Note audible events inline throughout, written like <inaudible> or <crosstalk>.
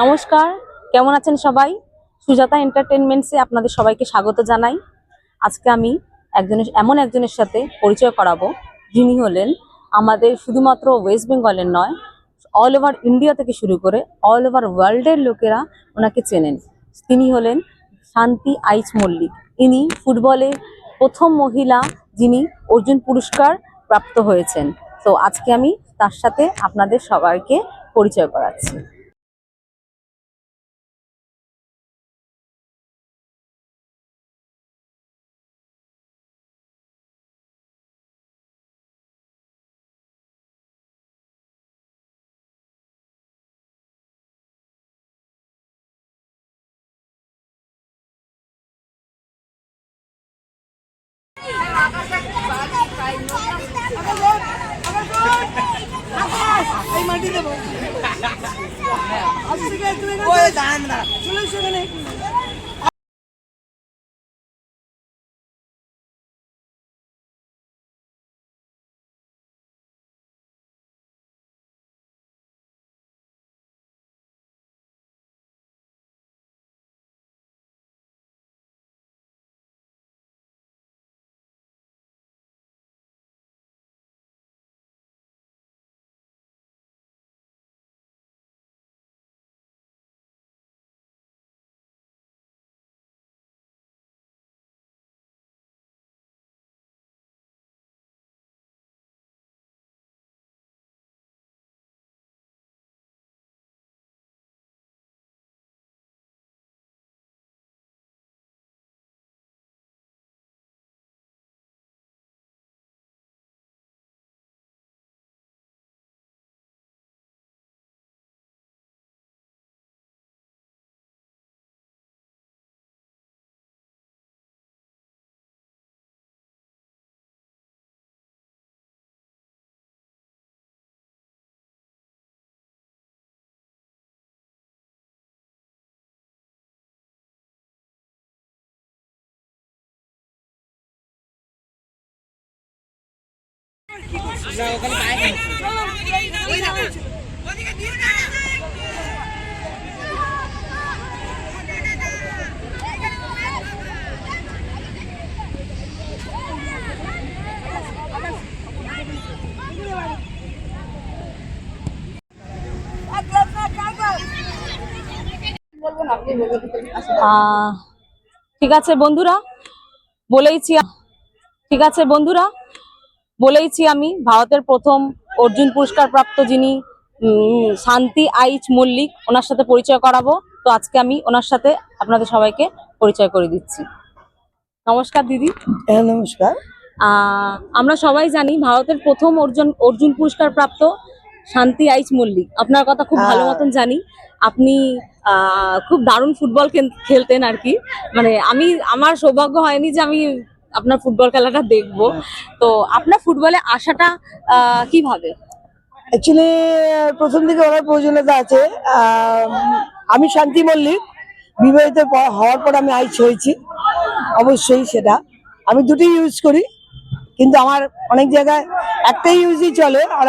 নমস্কার, কেমন আছেন সবাই? সুজাতা এন্টারটেনমেন্টসে আপনাদের সবাইকে স্বাগত জানাই। আজকে আমি একজনের, এমন একজনের সাথে পরিচয় করাবো, যিনি হলেন আমাদের শুধুমাত্র ওয়েস্ট বেঙ্গলের নয় অল ওভার ইন্ডিয়া থেকে শুরু করে অল ওভার ওয়ার্ল্ডের লোকেরা ওনাকে চেনেন। তিনি হলেন শান্তি আইচ মল্লিক। ইনি ফুটবলে প্রথম মহিলা যিনি অর্জুন পুরস্কার প্রাপ্ত হয়েছেন। তো আজকে আমি তার সাথে আপনাদের সবাইকে পরিচয় করাচ্ছি। মাটি দেবো। আজ থেকে ঠিক আছে বন্ধুরা বলেইছি ঠিক আছে বন্ধুরা। বলেইছি আমি ভারতের প্রথম অর্জুন পুরস্কার প্রাপ্ত যিনি শান্তি আইচ মল্লিক ওনার সাথে পরিচয় করাবো। তো আজকে আমি ওনার সাথে আপনাদের সবাইকে পরিচয় করে দিচ্ছি। নমস্কার দিদি। হ্যাঁ নমস্কার। আহ, আমরা সবাই জানি ভারতের প্রথম অর্জুন অর্জুন পুরস্কার প্রাপ্ত শান্তি আইচ মল্লিক। আপনার কথা খুব ভালো। মতন জানি। আপনি আহ, খুব দারুণ ফুটবল খেলতেন আর কি। মানে আমি আমার সৌভাগ্য হয়নি যে আমি আপনার ফুটবল খেলাটা দেখব। তো আপনার ফুটবলে আসাটা কীভাবে অ্যাকচুয়ালি প্রথম দিকে ওনার প্রয়োজনীয়তা আছে। আমি শান্তি মল্লিক। বিবাহিত হওয়ার পর আমি আইস হয়েছি। অবশ্যই সেটা। আমি দুটি ইউজ করি। কিন্তু আমার অনেক জায়গায় একটাই ইউজই চলে, আর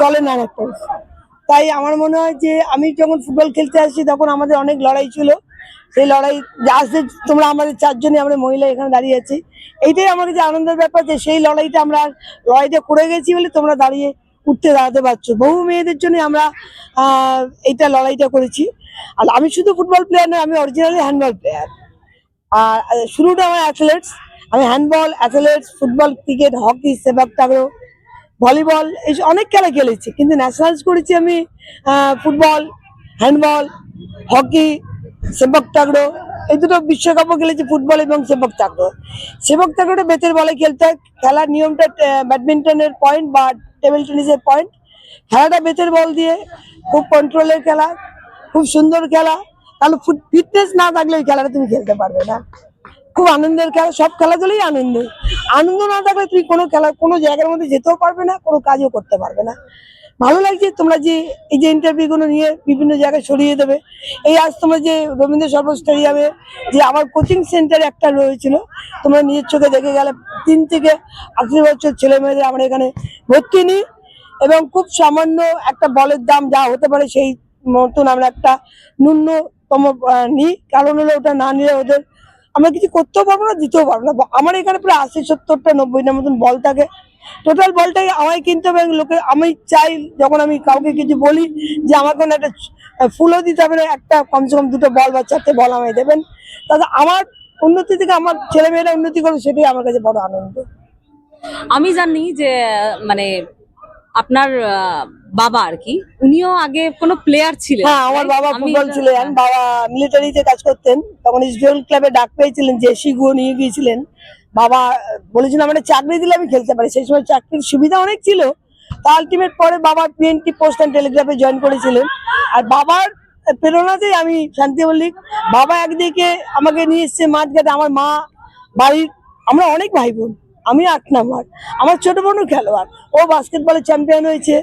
চলে না একটা তাই আমার মনে হয় যে, আমি যখন ফুটবল খেলতে আসছি, তখন আমাদের অনেক লড়াই ছিল। সেই লড়াই আজকে তোমরা আমাদের চারজনই, আমরা মহিলা এখানে দাঁড়িয়ে আছি। এইটাই আমার কাছে আনন্দের ব্যাপার যে সেই লড়াইটা আমরা লড়াইটা করে গেছি বলে তোমরা দাঁড়িয়ে উঠতে দাঁড়াতে পারছ। বহু মেয়েদের জন্য আমরা এইটা লড়াইটা করেছি। আর আমি শুধু ফুটবল প্লেয়ার নয়, আমি অরিজিনালি হ্যান্ডবল প্লেয়ার আর শুরুটা আমার অ্যাথলেটস আমি handball athletes football cricket hockey sepak takraw volleyball এই অনেক খেলা খেলেছি। কিন্তু ন্যাশনালস করেছি আমি ফুটবল হ্যান্ডবল হকি সেবক টাগড়ো এই দুটো বিশ্বকাপও খেলেছি ফুটবল এবং সেবক টাগড়ো সেবক টাগড়োটা বেতের বলে খেলতে হয়, খেলার নিয়মটা ব্যাডমিন্টনের পয়েন্ট বা টেবিল টেনিসের পয়েন্ট খেলাটা বেতের বল দিয়ে, খুব কন্ট্রোলের খেলা, খুব সুন্দর খেলা। তাহলে ফিটনেস না থাকলে ওই খেলাটা তুমি খেলতে পারবে না। খুব আনন্দের খেলা, সব খেলাগুলোই আনন্দ আনন্দ না থাকলে তুমি কোনো খেলা, কোনো জায়গার মধ্যে যেতেও পারবে না, কোনো কাজও করতে পারবে না। ভালো লাগছে তোমরা যে এই যে ইন্টারভিউ গুলো নিয়ে বিভিন্ন জায়গায় ছড়িয়ে দেবে। এই আজ তোমরা যে রবীন্দ্র সর্ব স্টেডিয়ামে যে আমার কোচিং সেন্টার একটা রয়েছিল, তোমরা নিজের চোখে দেখে গেলে তিন থেকে আশি বছর ছেলে মেয়েদের আমরা এখানে ভর্তি নিই এবং খুব সামান্য একটা বলের দাম যা হতে পারে সেই মতন আমরা একটা ন্যূনতম নিই। কারণ হলো ওটা না নিলে ওদের আমরা কিছু করতেও পারব না, দিতেও পারব না। আমার এখানে প্রায় আশি, সত্তরটা, নব্বইটার মতন বল থাকে। টোটাল বলটাই আমায় কিনতে হবে। লোকে, আমি চাই, যখন আমি কাউকে কিছু বলি যে আমার কোনো একটা ফুলও দিতে হবে না, একটা, কমসে কম দুটো বল বা চারটে বল আমায় দেবেন। তাতে আমার উন্নতি থেকে আমার ছেলেমেয়েরা উন্নতি করবে, সেটাই আমার কাছে বড় আনন্দ। আমি জানি যে মানে আপনার বাবা আর কি উনিও আগে কোনো প্লেয়ার ছিলেন। হ্যাঁ আমার বাবা ফুটবল ছিলেন বাবা মিলিটারিতে কাজ করতেন তখন ইস্টবেঙ্গল ক্লাবে ডাক পেয়েছিলেন যে সিগুও নিয়ে গিয়েছিলেন। বাবা বলেছিল আমার চাকরি দিলে আমি খেলতে পারি। সেই সময় চাকরির সুবিধা অনেক ছিল। তা আলটিমেট পরে বাবা টোয়েন্টি পোস্ট অ্যান্ড টেলিগ্রাফে জয়েন করেছিলেন। আর বাবার প্রেরণাতেই আমি শান্তি মল্লিক বাবা একদিকে আমাকে নিয়ে এসছে মাঝঘাটে আমার মা বাড়ির আমরা অনেক ভাই বোন। আমি আট নাম্বার। আমার ছোট বোনও খেলোয়াড়। ও বাস্কেটবলে চ্যাম্পিয়ন হয়েছে।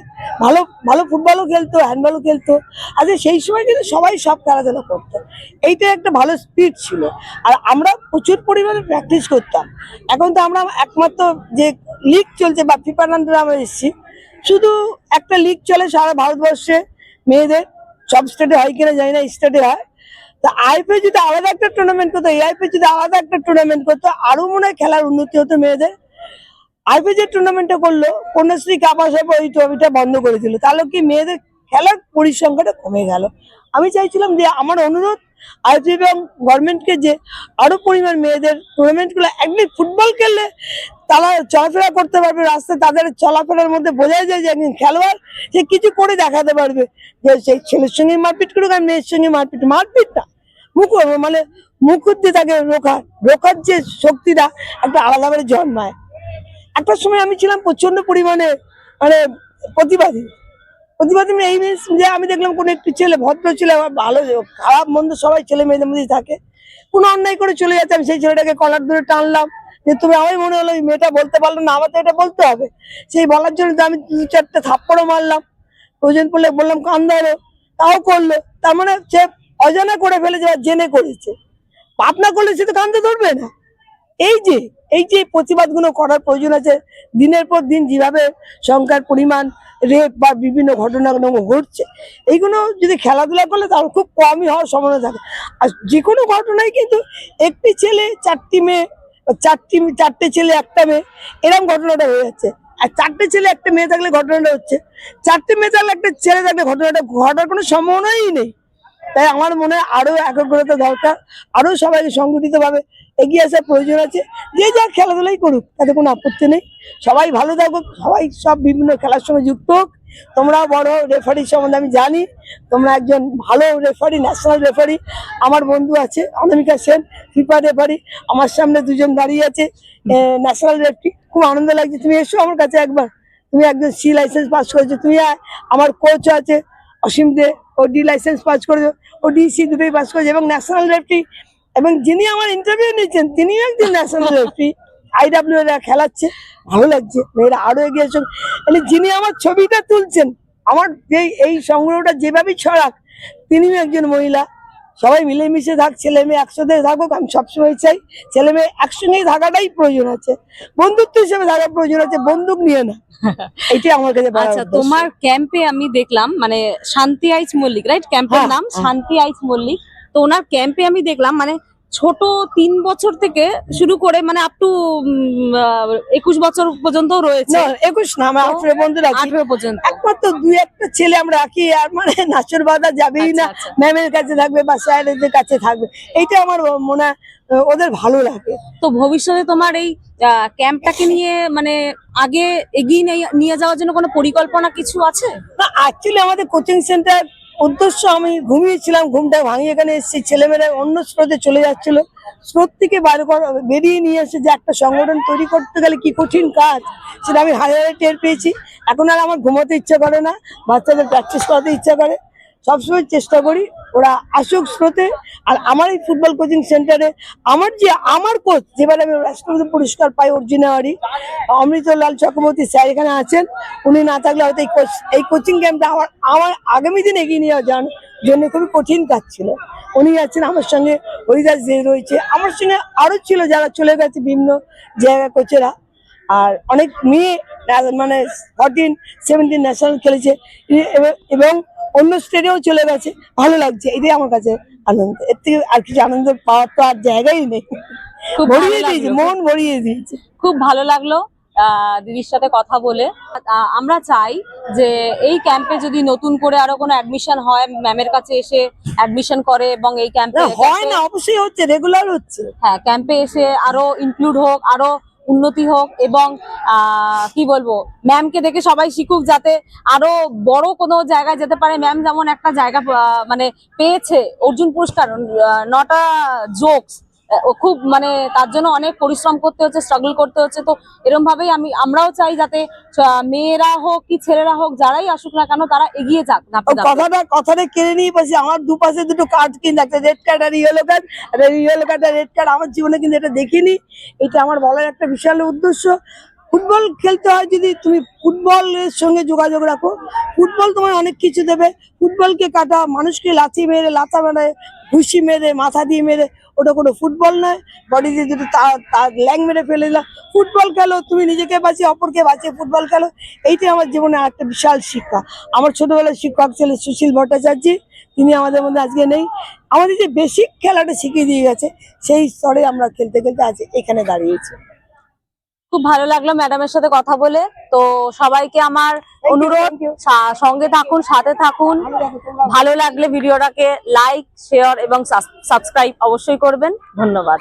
ভালো ভালো ফুটবলও খেলতো হ্যান্ডবলও খেলতো। আচ্ছা সেই সময় কিন্তু সবাই সব খেলাধুলা করতো। এইটা একটা ভালো স্পিড ছিল। আর আমরা প্রচুর পরিমাণে প্র্যাকটিস করতাম। এখন তো আমরা একমাত্র যে লিগ চলছে বা ফিফা আন্ডারে আমরা এসেছি, শুধু একটা লিগ চলে সারা ভারতবর্ষে। মেয়েদের, সব স্টেটে হয় কিনা জানি না স্টেটে হয়। তা আইপি যদি আলাদা একটা টুর্নামেন্ট করতো এআইপি যদি আলাদা একটা টুর্নামেন্ট করতো, আরও মনে হয় খেলার উন্নতি হতো মেয়েদের। আইপি যে টুর্নামেন্টটা করল, কন্যাশ্রী কাপাস ওই ট্রফিটা বন্ধ করে দিল। তাহলে কি মেয়েদের খেলার পরিসংখ্যাটা কমে গেল? আমি চাইছিলাম যে আমার অনুরোধ আইপি এবং গভর্নমেন্টকে যে আরও পরিমাণ মেয়েদের টুর্নামেন্টগুলো একদিন ফুটবল খেললে তারা চলাফেরা করতে পারবে, রাস্তায় তাদের চলাফেরার মধ্যে বোঝা যায় যে একজন খেলোয়াড় সে কিছু করে দেখাতে পারবে। যে সেই ছেলের সঙ্গে মারপিট করুক আর মেয়ের সঙ্গে মারপিট। মারপিটটা মুখ মানে মুখুর দিয়ে তাকে রোখার রোখার যে শক্তিটা একটা আলাদাভাবে জন্মায়। একটা সময় আমি ছিলাম প্রচণ্ড পরিমাণে মানে প্রতিবাদী। প্রতিবাদী এই means যে আমি দেখলাম কোনো একটি ছেলে, ভদ্র ছেলে, আমার ভালো, খারাপ, মন্দ, সবাই ছেলে মেয়েদের মধ্যেই থাকে। কোনো অন্যায় করে চলে যাচ্ছে, আমি সেই ছেলেটাকে কলার ধরে টানলাম। যে তুমি আমার মনে হলো ওই মেয়েটা বলতে পারল না আমার এটা বলতে হবে। সেই বলার জন্য তো আমি দু চারটে থাপ্পড়ও মারলাম। প্রয়োজন পড়লে বললাম, কান ধরো। তাও করল। তার মানে সে অজানা করে ফেলেছে বা জেনে করেছে। পাপ না করলে সে তো কান্দে ধরবে না। এই যে এই যে প্রতিবাদগুলো করার প্রয়োজন আছে, দিনের পর দিন যেভাবে সংখ্যার পরিমাণ রেপ বা বিভিন্ন ঘটনাগুলো ঘটছে, এইগুলো যদি খেলাধুলা করলে তাহলে খুব কমই হওয়ার সম্ভাবনা থাকে। আর যে কোনো ঘটনায় কিন্তু একটি ছেলে, চারটি মেয়ে, চারটি, চারটে ছেলে, একটা মেয়ে, এরকম ঘটনাটা হয়ে যাচ্ছে। আর চারটে ছেলে, একটা মেয়ে থাকলে ঘটনাটা হচ্ছে। চারটে মেয়ে থাকলে একটা ছেলে থাকলে ঘটনাটা ঘটার কোনো সম্ভাবনাই নেই। তাই আমার মনে হয় আরও একগ্রতা দরকার, আরও সবাইকে সংগঠিত ভাবে এগিয়ে আসার প্রয়োজন আছে। যে যা খেলাধুলাই করুক, তাতে কোনো আপত্তি নেই। সবাই ভালো থাকুক, সবাই সব বিভিন্ন খেলার সঙ্গে যুক্ত হোক। তোমরা বড় রেফারি সম্বন্ধে আমি জানি। তোমরা একজন ভালো রেফারি ন্যাশনাল রেফারি আমার বন্ধু আছে, অনামিকা সেন ফিফা রেফারি আমার সামনে দুজন দাঁড়িয়ে আছে ন্যাশনাল রেফারি খুব আনন্দ লাগছে। তুমি এসো আমার কাছে একবার। তুমি একজন সি লাইসেন্স পাস করেছ, তুমি। আমার কোচ আছে, অসীম দে। ও ডি লাইসেন্স পাস করেছে ও ডিসি দুটোই পাস করেছে এবং ন্যাশনাল রেফটি এবং যিনি আমার ইন্টারভিউ নিচ্ছেন তিনিও একজন ন্যাশনাল রেফটি আইডাব্লিউ এরা খেলাচ্ছে, ভালো লাগছে মেয়েরা আরও এগিয়েছেন মানে যিনি আমার ছবিটা তুলছেন, আমার যে এই সংগ্রহটা যেভাবেই ছড়াক, তিনিও একজন মহিলা। সবাই মিলেমিশে থাক ছেলে মেয়ে একসাথে থাকুক আমি সবসময় চাই ছেলে মেয়ে একসঙ্গেই থাকাটাই প্রয়োজন আছে। বন্ধুত্ব হিসেবে থাকার প্রয়োজন আছে বন্দুক নিয়ে না। <laughs> এটাই আমার কাছে আচ্ছা তোমার ক্যাম্পে আমি দেখলাম মানে শান্তি আইচ মল্লিক রাইট ক্যাম্পের হ্যাঁ, নাম হ্যাঁ। শান্তি আইচ মল্লিক। তো ওনার ক্যাম্পে আমি দেখলাম মানে ছোট তিন বছর থেকে শুরু করে মানে আপ টু একুশ বছর পর্যন্ত রয়েছে। একুশ না আমার আঠেরো বন্ধু রাখি আঠেরো পর্যন্ত। একমাত্র দুই একটা ছেলে আমরা রাখি আর মানে নাচর বাধা যাবেই আচ্ছা, না। আচ্ছা। ম্যামের কাছে থাকবে বা স্যারেদের কাছে থাকবে। এইটা আমার মনে হয়, ওদের ভালো লাগে। তো ভবিষ্যতে তোমার এই ক্যাম্পটাকে নিয়ে মানে আগে এগিয়ে নিয়ে- নিয়ে যাওয়ার জন্য কোনো পরিকল্পনা কিছু আছে? না অ্যাকচুয়ালি আমাদের কোচিং সেন্টার উদ্দেশ্য আমি ঘুমিয়েছিলাম, ঘুমটা ভাঙিয়ে এখানে এসেছি। ছেলেমেয়েরা অন্য স্রোতে চলে যাচ্ছিল। স্রোত থেকে বার বেরিয়ে নিয়ে এসে যে একটা সংগঠন তৈরি করতে গেলে কি কঠিন কাজ, সেটা আমি হাজারে টের পেয়েছি। এখন আর আমার ঘুমাতে ইচ্ছা করে না, বাচ্চাদের প্র্যাকটিস করাতে ইচ্ছা করে। সবসময় চেষ্টা করি ওরা আসুক স্রোতে। আর আমার এই ফুটবল কোচিং সেন্টারে আমার যে, আমার কোচ যেবারে আমি রাষ্ট্রপতি পুরস্কার পাই অর্জিনারি অমৃতলাল চক্রবর্তী স্যার এখানে আছেন, উনি না থাকলে হয়তো এই কোচ এই কোচিং ক্যাম্পটা আমার আমার আগামী দিন এগিয়ে নিয়ে যান জন্য খুবই কঠিন কাজ ছিল। উনি আছেন আমার সঙ্গে, হরিদাস যে রয়েছে। আমার সঙ্গে আরও ছিল যারা চলে গেছে বিভিন্ন জায়গা কোচেরা আর অনেক মেয়ে মানে ফরটিন সেভেন্টিন ন্যাশনাল খেলেছে। এবং অন্য স্টেটেও চলে গেছে। ভালো লাগছে এটাই আমার কাছে আনন্দ। এর থেকে আর কিছু আনন্দ পাওয়ার তো আর জায়গাই নেই। ভরিয়ে দিয়েছে মন ভরিয়ে দিয়েছে। খুব ভালো লাগল দিদির সাথে কথা বলে। আমরা চাই যে এই ক্যাম্পে যদি নতুন করে আরও কোনো অ্যাডমিশন হয় ম্যামের কাছে এসে অ্যাডমিশন করে এবং এই ক্যাম্পে হয় না অবশ্যই হচ্ছে রেগুলার হচ্ছে। হ্যাঁ ক্যাম্পে এসে আরও ইনক্লুড হোক আরও উন্নতি হোক এবং কি বলব ম্যামকে দেখে সবাই শিখুক যাতে আরও বড় কোনো জায়গায় যেতে পারে। ম্যাম যেমন একটা জায়গা মানে পেয়েছে অর্জুন পুরস্কার নটা জোকস ও খুব মানে তার জন্য অনেক পরিশ্রম করতে হচ্ছে স্ট্রাগল করতে হচ্ছে। তো এরকম ভাবেই আমি, আমরাও চাই যাতে মেয়েরা হোক কি ছেলেরা হোক, যারাই আসুক না কেন, তারা এগিয়ে যাক। কথাটা কথাটা কেড়ে নিয়ে বসে, আমার দুপাশে দুটো কার্ড কিনে একটা রেড কার্ড আর ইয়েলো কার্ড আর ইয়েলো কার্ড আর রেড কার্ড আমার জীবনে কিন্তু এটা দেখিনি। এটা আমার বলার একটা বিশাল উদ্দেশ্য। ফুটবল খেলতে হয় যদি তুমি ফুটবলের সঙ্গে যোগাযোগ রাখো। ফুটবল তোমার অনেক কিছু দেবে। ফুটবলকে কাটা, মানুষকে লাচি মেরে লাচা মেরে, ঘুষি মেরে, মাথা দিয়ে মেরে, ওটা কোনো ফুটবল নয়। বডি দিয়ে যদি তার ল্যাং মেরে ফেলে দিলাম। ফুটবল খেলো, তুমি নিজেকে বাঁচিয়ে, অপরকে বাঁচিয়ে ফুটবল খেলো। এইটাই আমার জীবনে একটা বিশাল শিক্ষা। আমার ছোটবেলার শিক্ষক ছিলেন সুশীল ভট্টাচার্য। তিনি আমাদের মধ্যে আজকে নেই। আমাদের যে বেসিক খেলাটা শিখিয়ে দিয়ে গেছে, সেই স্তরে আমরা খেলতে খেলতে আজ এখানে দাঁড়িয়েছি। খুব ভালো লাগল ম্যাডামের সাথে কথা বলে। তো সবাইকে আমার অনুরোধ সঙ্গে থাকুন সাথে থাকুন। ভালো লাগলে ভিডিওটাকে লাইক শেয়ার এবং সাবস্ক্রাইব অবশ্যই করবেন। ধন্যবাদ।